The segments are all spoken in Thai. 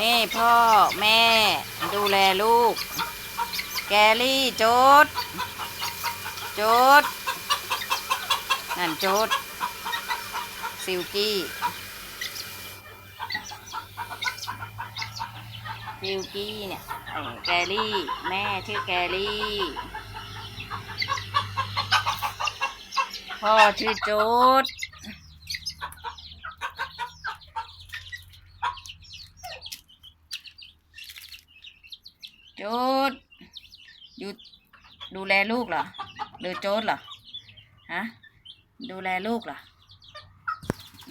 นี่พ่อแม่ดูแลลูก แกลี่โจดโจดนั่นโจดซิลกี้ซิลกี้เนี่ยแกลี่แม่ชื่อแกลี่พ่อชื่อโจด โจดอยู่ดูแลลูกเหรอหรือโจดเหรอฮะดูแลลูกเหรอ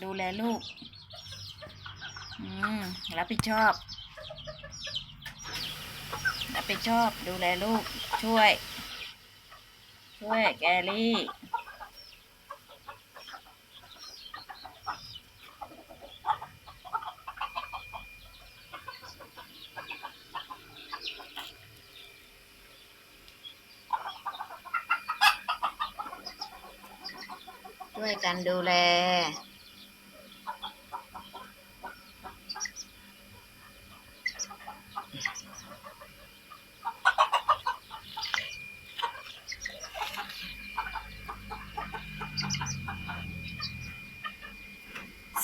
ดูแลลูกอืมรับผิดชอบรับผิดชอบดูแลลูกช่วย ช่วยแกลี่ ช่วยกันดูแล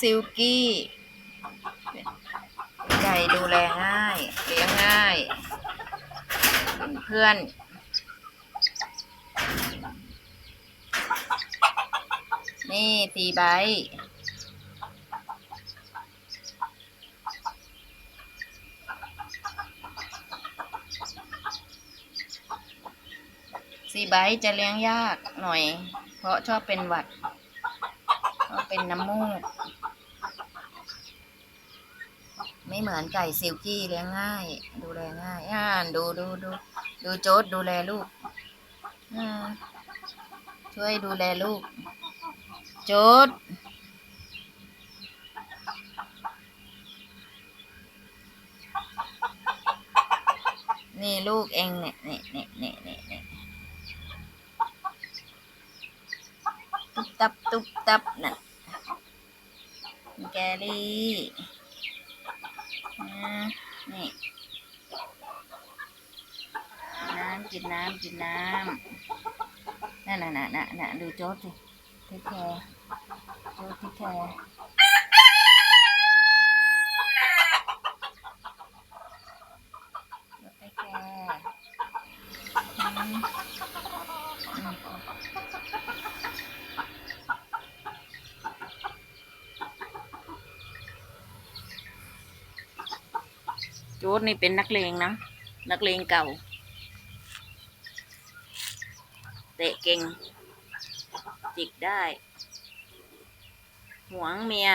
ซิลกี้ ไก่ดูแลง่าย เลี้ยงง่ายเป็นเพื่อน นี่ตีใบสีใบจะเลี้ยงยากหน่อย เพราะชอบเป็นหวัดชอบเป็นน้ำมูก ไม่เหมือนไก่ซิลกี้เลี้ยงง่าย ดูแลง่ายอ่านดูดูดูดูโจ๊ดดูแลลูกอ่าช่วยดูแลลูก จ๊ดนี่ลูกเองเนี่ยนี่นี่นี่นี่นี่ตุ๊บตับตุ๊บตับน่ะแกลี่อ่านี่น้ำกินน้ำกินน้ำนั่นน่ะน่ะน่ะน่ะดูโจ๊ดสิ เทคแคร์โจ๊ดเทคแคร์โจ๊ดเทคแคร์อืมอืมโจ๊ดนี่เป็นนักเลงนะ นักเลงเก่า เตะเก่ง จิกได้ หวงเมีย